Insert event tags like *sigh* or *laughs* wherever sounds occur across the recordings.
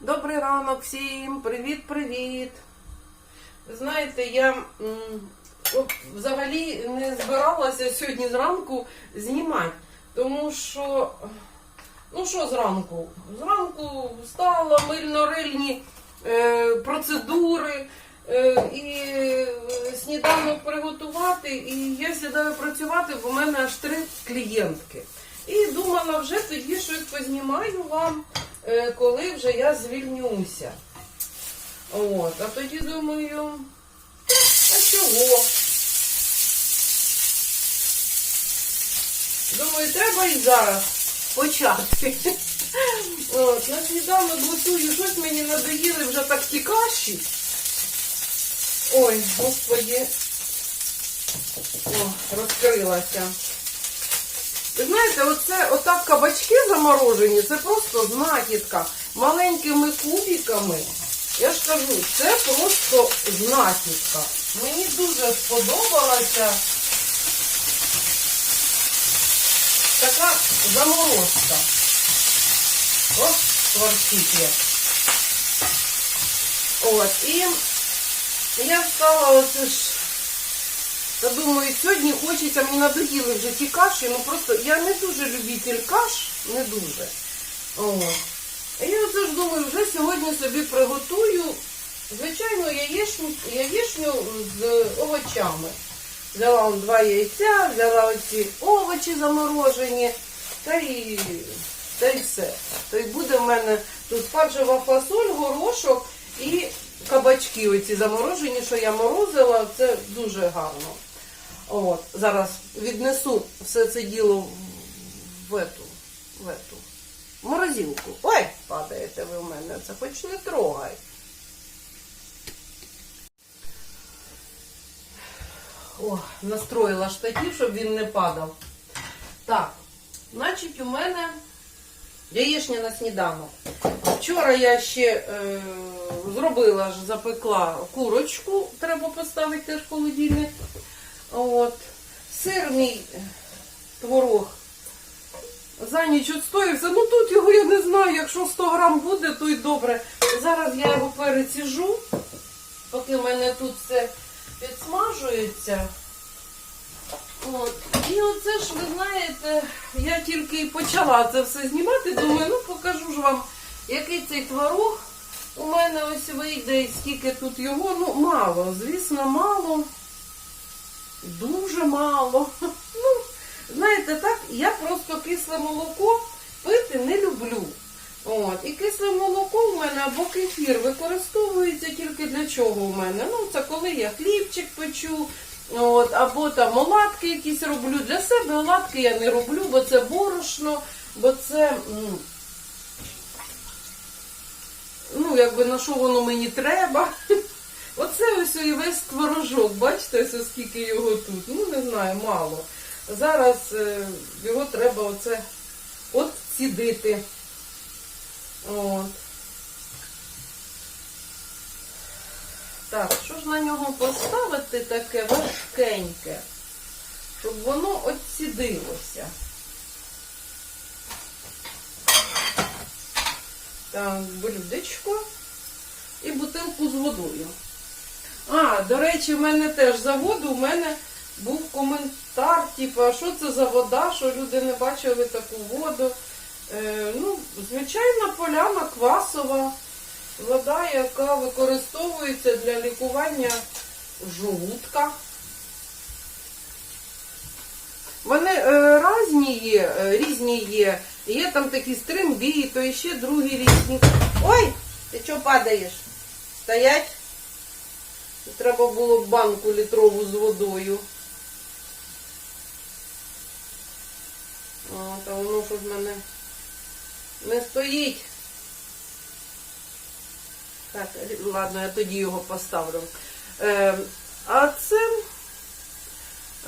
Добрий ранок всім! Привіт-привіт! Ви знаєте, я взагалі не збиралася сьогодні зранку знімати, тому що, ну що зранку? Зранку встала мильно-рильні е, процедури е, і е, сніданок приготувати, і я сідаю працювати, бо в мене аж три клієнтки. І думала, вже тоді щось познімаю вам, коли вже я звільнюся. От, а тоді думаю, а чого? Думаю, треба і зараз почати. От, на сніданок готую, щось мені надоїли вже так ті каші. Ой, господі. О, розкрилася. Ви знаєте, оце отак кабачки заморожені, це просто знахідка. Маленькими кубиками. Я ж кажу, це просто знахідка. Мені дуже сподобалася така заморозка. О, творчить як. От, і я встала оце ж. Та думаю, сьогодні хочеться, мені надоїли вже ті каші, ну просто я не дуже любитель каш, не дуже. О. Я оце ж думаю, вже сьогодні собі приготую, звичайно, яєчню, яєчню з овочами. Взяла два яйця, взяла оці овочі заморожені, та й, та й все. То й буде в мене тут спаржева фасоль, горошок і кабачки оці заморожені, що я морозила, це дуже гарно. От, зараз віднесу все це діло в- ету, в ету морозилку. Ой, падаєте ви в мене, це хоч не трогай. О, настроїла штатів, щоб він не падав. Так, значить, у мене яєчня на сніданок. Вчора я ще е, зробила ж, запекла курочку, треба поставити теж в холодильник. От. Сир мій творог за ніч відстоївся. Ну тут його я не знаю, якщо 100 грам буде, то й добре. Зараз я його переціжу, поки в мене тут все підсмажується. От. І оце ж, ви знаєте, я тільки почала це все знімати, думаю, ну покажу ж вам, який цей творог. У мене ось вийде, і скільки тут його, ну мало, звісно, мало. Дуже мало. Ну, знаєте, так, я просто кисле молоко пити не люблю. От, і кисле молоко в мене або кефір використовується тільки для чого в мене. Ну, це коли я хлібчик печу, от, або там оладки якісь роблю. Для себе оладки я не роблю, бо це борошно, бо це. Ну, якби на що воно мені треба. Оце ось і весь творожок, бачите, ось скільки його тут. Ну, не знаю, мало. Зараз е, його треба оце от цідити. От. Так, що ж на нього поставити таке важкеньке, щоб воно отцідилося. Так, блюдечко і бутилку з водою. А, до речі, в мене теж за воду, в мене був коментар, типу, а що це за вода, що люди не бачили таку воду. Е, ну, звичайна поляна квасова вода, яка використовується для лікування жолудка. Вони е, різні є, е, різні є. Є там такі стримбі, то і ще другі різні. Ой, ти чого падаєш? Стоять? Треба було банку літрову з водою. О, та воно що в мене не стоїть. Так, ладно, я тоді його поставлю. Е, а це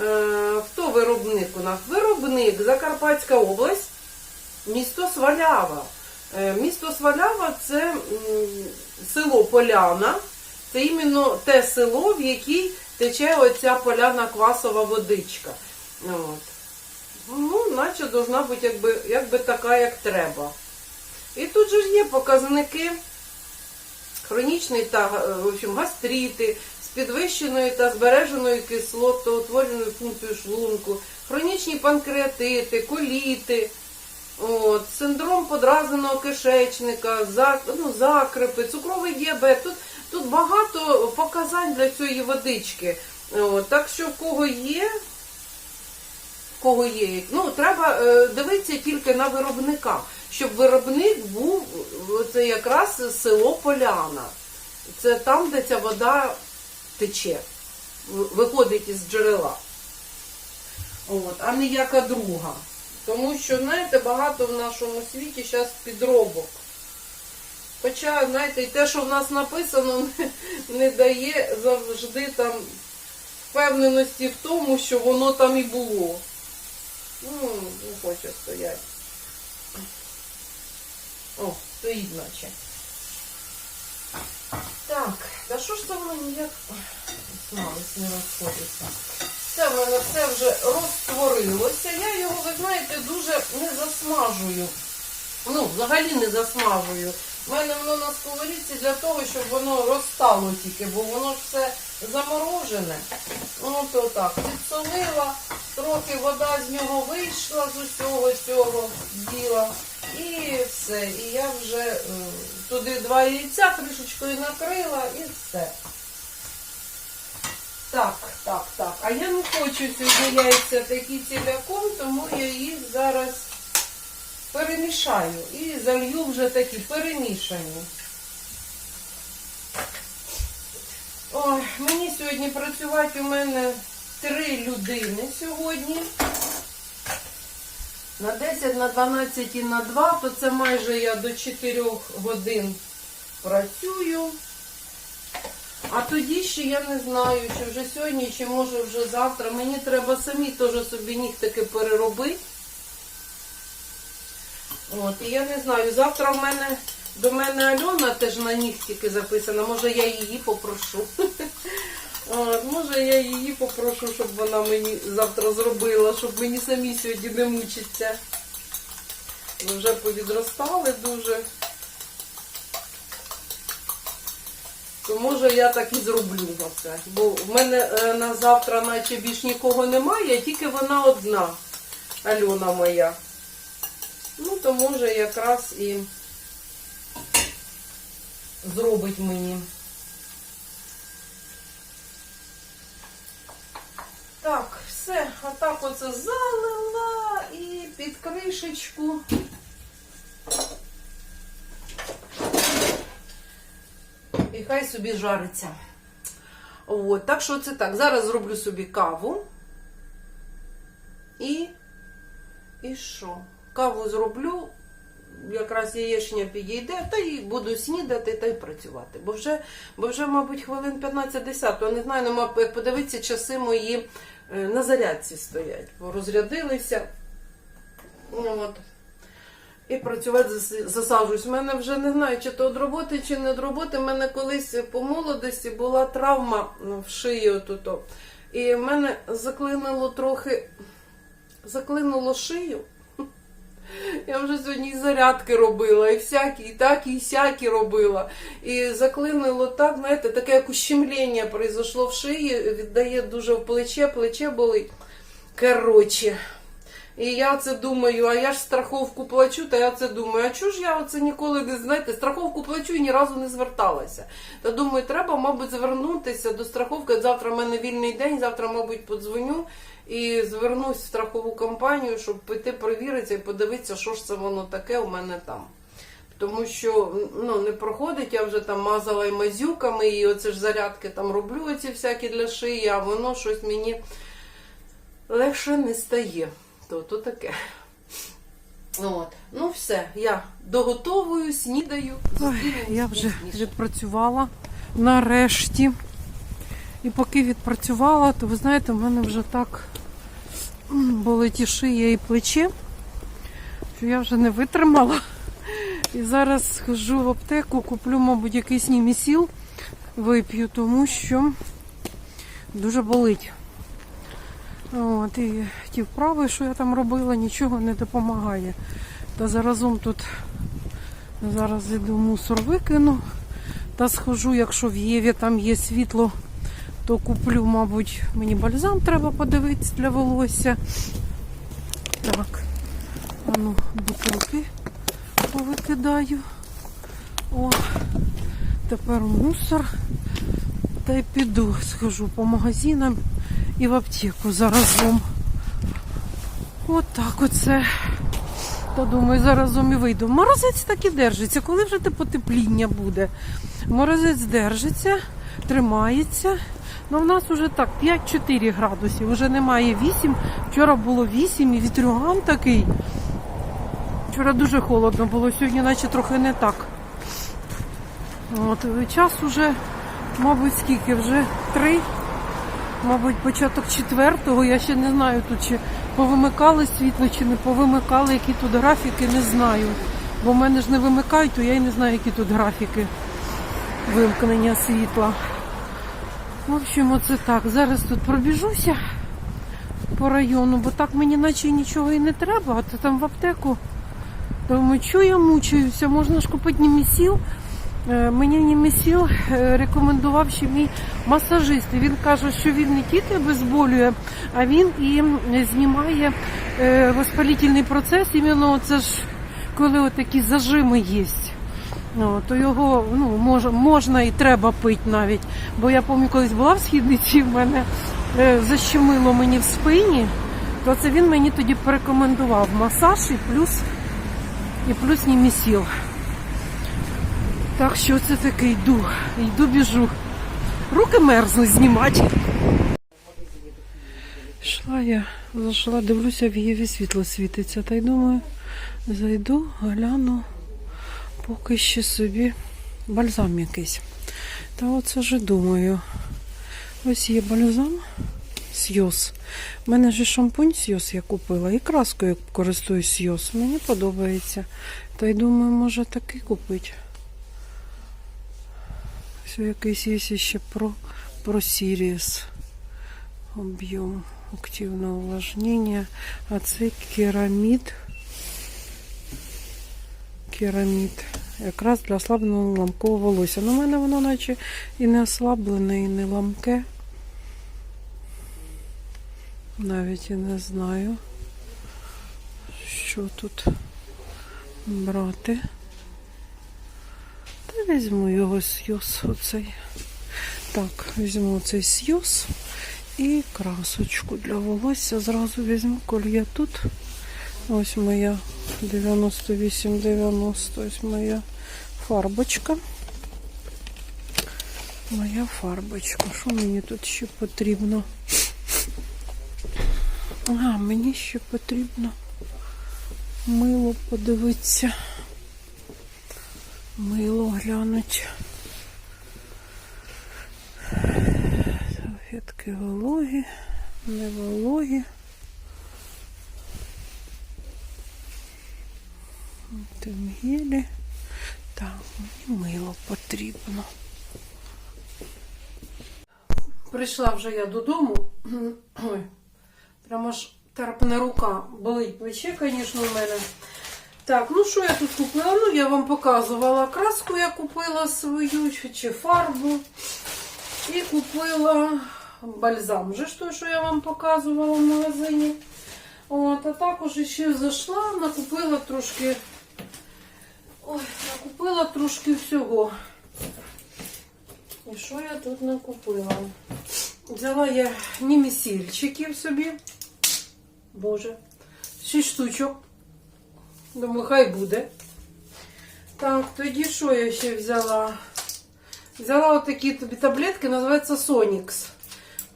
е, хто виробник у нас? Виробник Закарпатська область, місто Свалява. Е, місто Свалява це м, село Поляна. Це іменно те село, в якій тече оця поляна квасова водичка. От. Ну, наче должна бути якби, якби така, як треба. І тут же ж є показники хронічний та е, в общем, гастрити з підвищеною та збереженою кислотоутворювальною функцією шлунку, хронічні панкреатити, коліти, от, синдром подразненого кишечника, зак, ну, закрипи, цукровий діабет. Тут, тут багато показань для цієї водички. Так що в кого є, в кого є, ну треба е, дивитися тільки на виробника, щоб виробник був е, це якраз село Поляна. Це там, де ця вода тече, виходить із джерела. От, а не яка друга. Тому що, знаєте, багато в нашому світі зараз підробок. Хоча, знаєте, і те, що в нас написано, не, дає завжди там впевненості в тому, що воно там і було. Ну, хоче стояти. О, стоїть наче. Так, та що ж це воно ніяк смалець не розходиться? Це в мене все вже розтворилося. Я його, ви знаєте, дуже не засмажую. Ну, взагалі не засмажую. У мене воно на сковорідці для того, щоб воно розстало тільки, бо воно ж все заморожене. Ну, то так, підсолила, трохи вода з нього вийшла з усього цього діла. І все. І я вже е, туди два яйця кришечкою накрила і все. Так, так, так. А я не хочу сьогодні яйця такі ціляком, тому я їх зараз перемішаю і залью вже такі перемішані. Ой, мені сьогодні працювати у мене три людини сьогодні. На 10, на 12 і на 2, то це майже я до 4 годин працюю. А тоді ще я не знаю, чи вже сьогодні, чи може вже завтра. Мені треба самі теж собі нігтики переробити. От, і я не знаю, завтра в мене до мене Альона теж на нігтики записана. Може я її попрошу. *laughs* От, може я її попрошу, щоб вона мені завтра зробила, щоб мені самі сьогодні не мучиться. Вже повідростали дуже. То може я так і зроблю оце. Бо в мене е, на завтра наче більш нікого немає, тільки вона одна, Альона моя. Ну, то може якраз і зробить мені. Так, все, а так оце залила і під кришечку. І хай собі жариться. От, так що це так. Зараз зроблю собі каву. І. І що? Каву зроблю, якраз яєчня підійде, та й буду снідати та й працювати. Бо вже, бо вже мабуть, хвилин 15-10, то не знаю, нема як подивитися, часи мої е, на зарядці стоять, бо розрядилися. Ну, От. І працювати зас- засаджуюсь. У мене вже не знаю, чи то від роботи, чи не від роботи. У мене колись по молодості була травма в шиї отут. І в мене заклинило трохи, заклинуло шию. Я вже сьогодні і зарядки робила, і всякі, і так, і всякі робила. І заклинило так, знаєте, таке як ущемлення произошло в шиї, віддає дуже в плече, плече болить. Коротше. І я це думаю, а я ж страховку плачу, та я це думаю, а чого ж я оце ніколи не знаєте, страховку плачу і ні разу не зверталася. Та думаю, треба, мабуть, звернутися до страховки. Завтра в мене вільний день, завтра, мабуть, подзвоню і звернусь в страхову компанію, щоб піти перевіритися і подивитися, що ж це воно таке у мене там. Тому що ну, не проходить, я вже там мазала і мазюками, і оце ж зарядки там роблю оці всякі для шиї, а воно щось мені легше не стає. То, то таке. От. Ну все, я доготовую, снідаю. Ой, я вже відпрацювала нарешті. І поки відпрацювала, то ви знаєте, в мене вже так болить і шия і плече, що я вже не витримала. І зараз схожу в аптеку, куплю, мабуть, якийсь німісіл, вип'ю, тому що дуже болить. От, і ті вправи, що я там робила, нічого не допомагає. Та заразом тут зараз іду мусор викину, Та схожу, якщо в Єві там є світло, то куплю, мабуть, мені бальзам треба подивитися для волосся. Так, а ну, бутилки повикидаю. О, тепер мусор. Та й піду, схожу по магазинам і в аптеку заразом. От так оце. Та думаю, заразом і вийду. Морозець так і держиться. Коли вже те потепління буде? Морозець держиться, тримається. Ну, в нас вже так, 5-4 градусів, вже немає 8. Вчора було 8 і вітрюган такий. Вчора дуже холодно було, сьогодні наче трохи не так. От, час уже, мабуть, скільки вже три, мабуть, початок четвертого. Я ще не знаю тут чи повимикали світло, чи не повимикали, які тут графіки, не знаю. Бо в мене ж не вимикають, то я й не знаю, які тут графіки вимкнення світла. В общем, оце так. Зараз тут пробіжуся по району, бо так мені наче нічого і не треба, а то там в аптеку. Думаю, що я мучаюся, можна ж купити німісіл. Е, Мені німісіл е, рекомендував ще мій масажист. Він каже, що він не тільки обезболює, а він і знімає е, воспалительний процес. Іменно це ж коли такі зажими є. Ну, то його ну, мож, можна і треба пити навіть. Бо я пам'ятаю, колись була в східниці, в мене защемило мені в спині, то це він мені тоді порекомендував масаж і плюс, і плюс німісіл. Так що це таке йду, йду біжу. Руки мерзнуть знімати. Йшла я, зайшла, дивлюся, в Єві світло світиться. Та й думаю, зайду, гляну, поки ще собі бальзам якийсь. Та оце ж думаю. Ось є бальзам Сйоз. У мене ж шампунь Сйоз я купила, і краскою користуюсь Сйоз. Мені подобається. Та й думаю, може такий купити. Ось якийсь є ще про, про Сіріс. Об'єм активного увлажнення. А це керамід. Керамід. Якраз для ослабленого ламкового волосся. Ну, в мене воно наче і не ослаблене, і не ламке. Навіть і не знаю, що тут брати. Візьму його сйоз оцей. Так, візьму цей сйоз і красочку для волосся зразу візьму, коли я тут. Ось моя 98-90, ось моя фарбочка. Моя фарбочка. Що мені тут ще потрібно? А, мені ще потрібно мило подивитися. Мило глянуть. Салфетки вологі, не вологі. Тим гілі. Так, мені мило потрібно. Прийшла вже я додому. Прямо ж терпне рука. Болить плече, звісно, у мене. Так, ну що я тут купила? Ну, я вам показувала краску, я купила свою чи фарбу. І купила бальзам. Вже ж той, що я вам показувала в магазині. От, а також ще зайшла, накупила трошки. Ой, накупила трошки всього. І що я тут накупила? Взяла я німісільчиків собі. Боже. Шість штучок. Думаю, хай буде. Так, тоді що я ще взяла? Взяла отакі тобі таблетки, називаються Сонікс.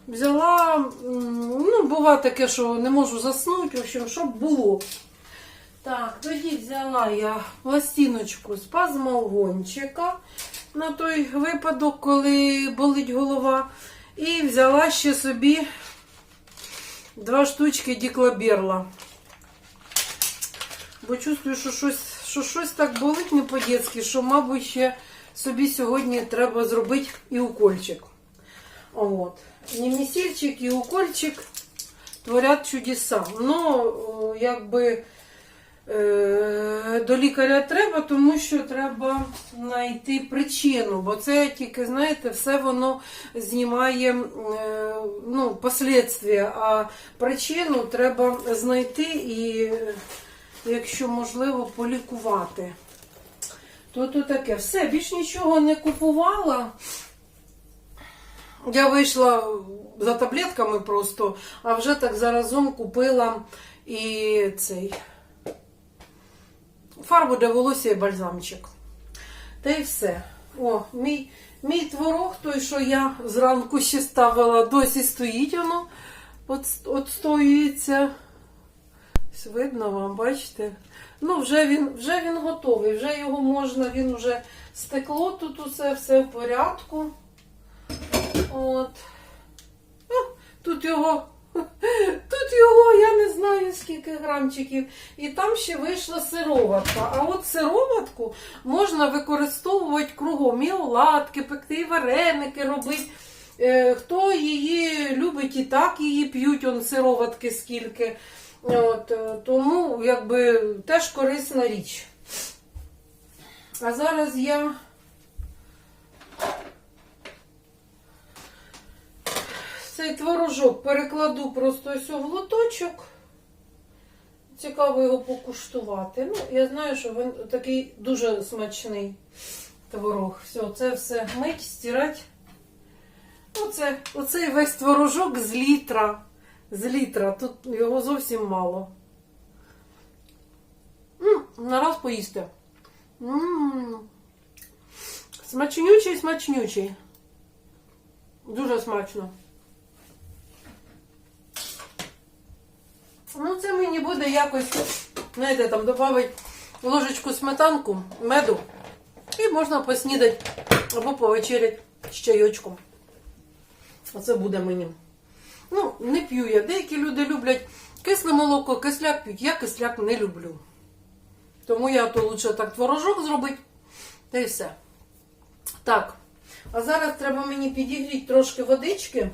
Взяла, ну, буває таке, що не можу заснути, в общем, щоб було. Так, тоді взяла я пластиночку спазмогончика на той випадок, коли болить голова. І взяла ще собі два штучки діклаберла. Бо чувствую, що щось, що щось так болить не по-дєцьки, що, мабуть, ще собі сьогодні треба зробити і укольчик. От. Німісільчик і укольчик творять чудеса. Ну, якби Е, До лікаря треба, тому що треба знайти причину, бо це тільки, знаєте, все воно знімає е, ну, послідствия, а причину треба знайти і, якщо можливо, полікувати. То то таке. Все, більш нічого не купувала. Я вийшла за таблетками просто, а вже так заразом купила і цей фарбу для волосся і бальзамчик. Та й все. О, мій, мій творог, той, що я зранку ще ставила, досі стоїть воно, от, отстоюється. Видно вам, бачите? Ну, вже він, вже він готовий, вже його можна, він вже стекло, тут усе, все в порядку. От. Тут його, *laughs* тут його, я не знаю скільки грамчиків. І там ще вийшла сироватка. А от сироватку можна використовувати кругом. І оладки, пекти, і вареники робити. Е, Хто її любить і так її п'ють, он сироватки скільки. От, е, тому якби теж корисна річ. А зараз я цей творожок перекладу просто ось у лоточок. Цікаво його покуштувати. Ну, я знаю, що він такий дуже смачний творог. Все, це все мить, стирати. Оце, оцей весь творожок з літра. З літра. Тут його зовсім мало. М, на раз поїсти. М, Смачнючий, смачнючий. Дуже смачно. Ну, це мені буде якось, знаєте, там додати ложечку сметанку, меду. І можна поснідати або повечеряти з чайочком. Оце буде мені. Ну, не п'ю я. Деякі люди люблять кисле молоко, кисляк п'ють. Я кисляк не люблю. Тому я то лучше так творожок зробити. Та й все. Так. А зараз треба мені підігріти трошки водички.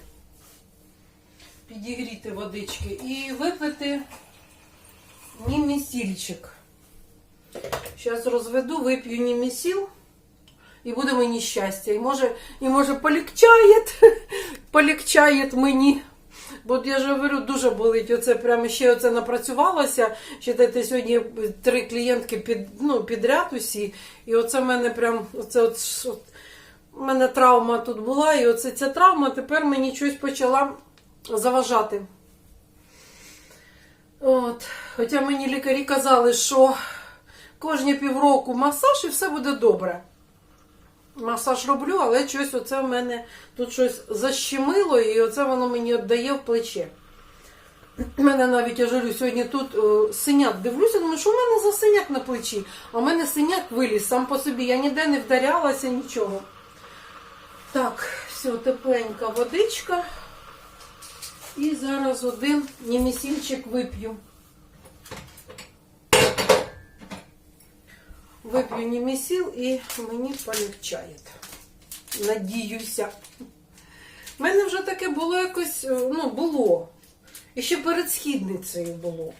Підігріти водички і випити німісільчик. Зараз розведу, вип'ю німісіл. І буде мені щастя. І може, і може полегчає, *laughs* полегчає мені. Бо я ж говорю, дуже болить. Оце прямо ще оце напрацювалося. Читайте, сьогодні три клієнтки під, ну, підряд усі. І оце в мене прям, оце от, от, у мене травма тут була, і оце ця травма тепер мені щось почала заважати. От. Хоча мені лікарі казали, що кожні півроку масаж і все буде добре. Масаж роблю, але щось оце в мене тут щось защемило, і оце воно мені віддає в плече. У мене навіть я жарю сьогодні тут е, синяк дивлюся, думаю, що в мене за синяк на плечі? А в мене синяк виліз сам по собі. Я ніде не вдарялася, нічого. Так, все, тепленька водичка. І зараз один німісільчик вип'ю. Вип'ю німісіл і мені полегчає. Надіюся. У мене вже таке було якось, е, ну, було. І ще перед східницею було.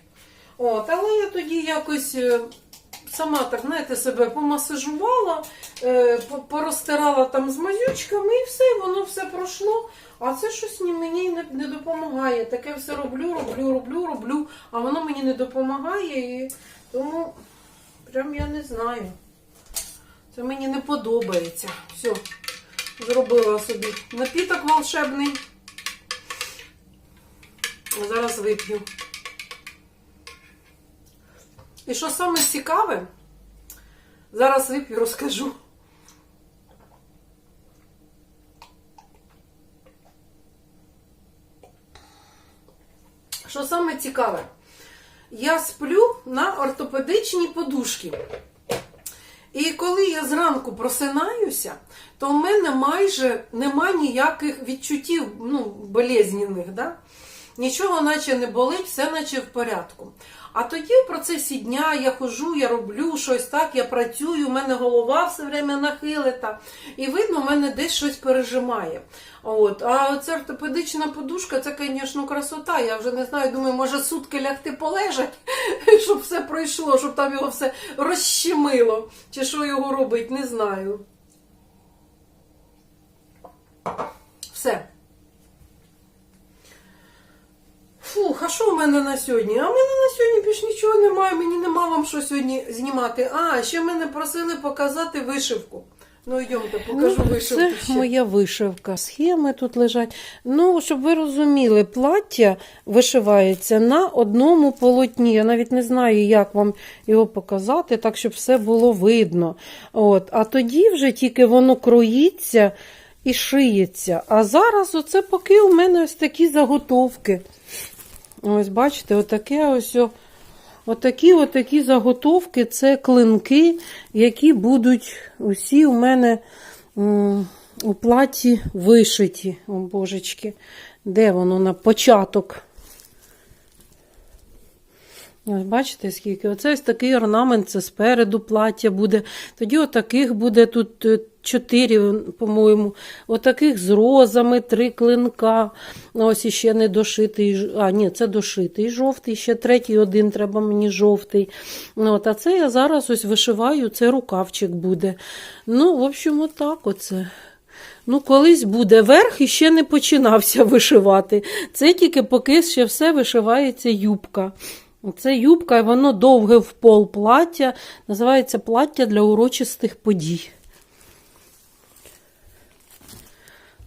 От, але я тоді якось е, сама так, знаєте, себе помасажувала, е, по- порозтирала там з мазючками і все, воно все пройшло. А це щось мені не, не допомагає. Таке все роблю, роблю, роблю, роблю, а воно мені не допомагає. І тому прям я не знаю. Це мені не подобається. Все, зробила собі напіток волшебний. Зараз вип'ю. І що саме цікаве, зараз вип'ю, розкажу. Що саме цікаве, я сплю на ортопедичній подушці. І коли я зранку просинаюся, то в мене майже нема ніяких відчуттів ну, болезненних. Да? Нічого наче не болить, все наче в порядку. А тоді в процесі дня я хожу, я роблю щось так, я працюю, у мене голова все время нахилита, і видно, у мене десь щось пережимає. От. А ця ортопедична подушка, це, звісно, красота. Я вже не знаю, думаю, може сутки лягти полежать, *laughs* щоб все пройшло, щоб там його все розщемило. Чи що його робить, не знаю. Все. А що в мене на сьогодні? А в мене на сьогодні більш нічого немає, мені нема вам що сьогодні знімати. А, ще мене просили показати вишивку. Ну, йдемте, покажу Ну, вишивку Це ще. моя вишивка. Схеми тут лежать. Ну, щоб ви розуміли, плаття вишивається на одному полотні. Я навіть не знаю, як вам його показати, так, щоб все було видно. От. А тоді вже тільки воно кроїться і шиється. А зараз оце поки у мене ось такі заготовки. Ось бачите, отаке ось. Отакі отакі заготовки це клинки, які будуть усі у мене у платі вишиті. О, божечки, де воно на початок? Ось бачите, скільки? Оце ось такий орнамент, це спереду плаття буде. Тоді отаких буде тут е, чотири, по-моєму. Отаких з розами, три клинка. Ось іще не дошитий. А, ні, це дошитий жовтий, ще третій один треба мені жовтий. От, а це я зараз ось вишиваю, це рукавчик буде. Ну, в общем, отак оце. Ну, колись буде верх і ще не починався *laughs* вишивати. Це тільки поки ще все вишивається юбка. Це юбка, і воно довге в пол плаття. Називається плаття для урочистих подій.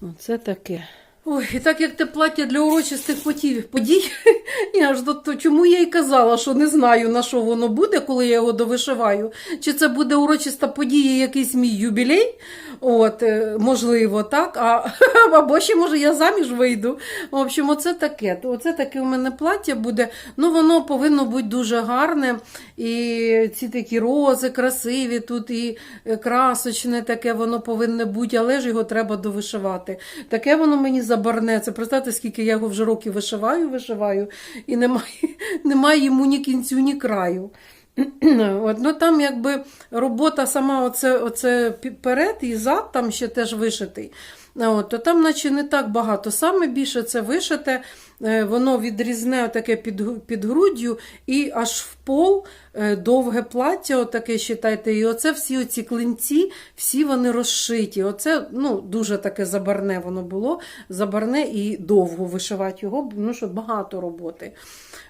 Оце таке. Ой, і так як те плаття для урочистих подій, подій *laughs* я ж то, чому я й казала, що не знаю, на що воно буде, коли я його довишиваю. Чи це буде урочиста подія, якийсь мій юбілей? От, е, можливо, так. А, *laughs* або ще, може, я заміж вийду. В общем, оце таке. Оце таке у мене плаття буде. Ну, воно повинно бути дуже гарне. І ці такі рози красиві, тут і е, красочне таке воно повинне бути, але ж його треба довишивати. Таке воно мені забарне. Це представте, скільки я його вже років вишиваю, вишиваю, і немає, *laughs* немає йому ні кінцю, ні краю. *clears throat* От, ну там якби робота сама оце, оце перед і зад там ще теж вишитий. От, то там наче не так багато. Саме більше це вишите, е, воно відрізне таке під, під груддю і аж в пол е, довге плаття, отаке, считайте, і оце всі оці клинці, всі вони розшиті. Оце ну, дуже таке забарне воно було, забарне і довго вишивати його, ну що багато роботи.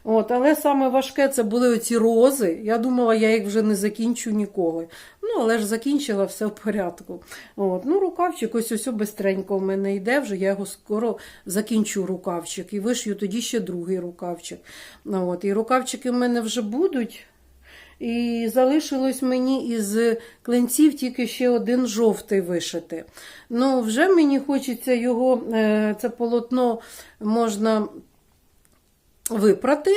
От, але саме важке це були оці рози. Я думала, я їх вже не закінчу ніколи. Ну, але ж закінчила все в порядку. От, ну, рукавчик ось ось бистренько в мене йде, вже я його скоро закінчу рукавчик і вишью тоді ще другий рукавчик. От, і рукавчики в мене вже будуть. І залишилось мені із клинців тільки ще один жовтий вишити. Ну, вже мені хочеться його, е, це полотно можна випрати,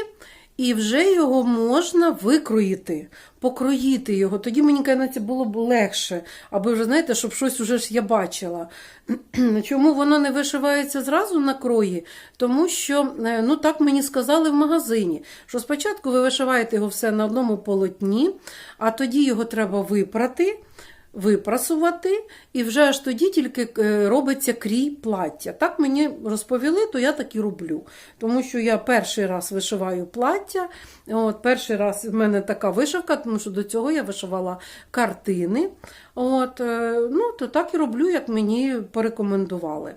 і вже його можна викроїти, покроїти його. Тоді мені кажеться, було б легше, аби вже знаєте, щоб щось уже ж я бачила. *clears throat* Чому воно не вишивається зразу на крої? Тому що, е, ну так мені сказали в магазині, що спочатку ви вишиваєте його все на одному полотні, а тоді його треба випрати випрасувати, і вже аж тоді тільки е, робиться крій плаття. Так мені розповіли, то я так і роблю. Тому що я перший раз вишиваю плаття. От, Перший раз в мене така вишивка, тому що до цього я вишивала картини. От, е, ну, то так і роблю, як мені порекомендували.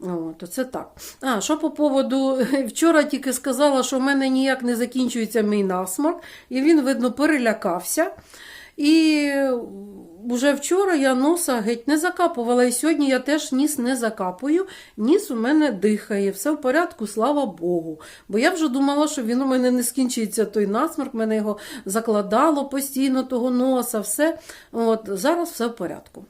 От, оце так. А, що по поводу, *laughs* вчора тільки сказала, що в мене ніяк не закінчується мій насморк, і він, видно, перелякався. І вже вчора я носа геть не закапувала, і сьогодні я теж ніс не закапую. Ніс у мене дихає, все в порядку, слава Богу. Бо я вже думала, що він у мене не скінчиться той насморк, мене його закладало постійно, того носа, все. От, Зараз все в порядку.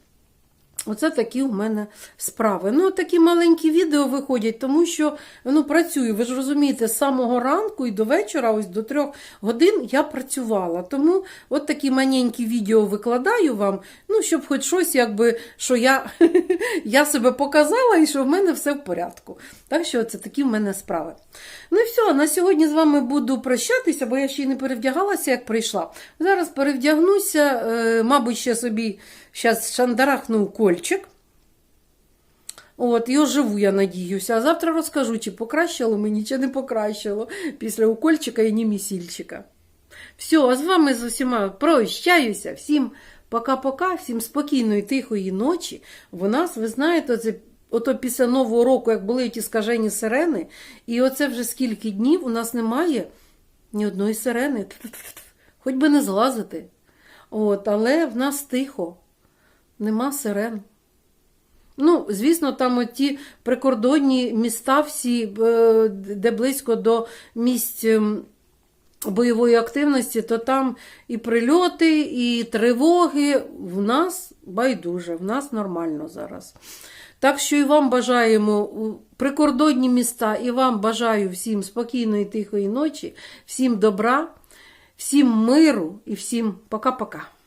Оце такі у мене справи. Ну, такі маленькі відео виходять, тому що ну, працюю. Ви ж розумієте, з самого ранку і до вечора, ось до трьох годин я працювала. Тому от такі маленькі відео викладаю вам, ну, щоб хоч щось, якби, що я, *laughs* я себе показала і що в мене все в порядку. Так що це такі в мене справи. Ну і все, на сьогодні з вами буду прощатися, бо я ще й не перевдягалася, як прийшла. Зараз перевдягнуся, е, мабуть, ще собі зараз шандарахну кольчик. От, і оживу, я надіюся. А завтра розкажу, чи покращило мені, чи не покращило після укольчика і німісільчика. Все, а з вами з усіма прощаюся. Всім пока-пока, всім спокійної, тихої ночі. В нас, ви знаєте, це. Ото після Нового року, як були ті скажені сирени, і оце вже скільки днів у нас немає ні одної сирени. Хоч би не злазити. От, але в нас тихо, нема сирен. Ну, звісно, там ті прикордонні міста, всі, е, де близько до місць ем, бойової активності, то там і прильоти, і тривоги. В нас байдуже, в нас нормально зараз. Так що і вам бажаємо прикордонні міста, і вам бажаю всім спокійної, тихої ночі, всім добра, всім миру і всім пока-пока.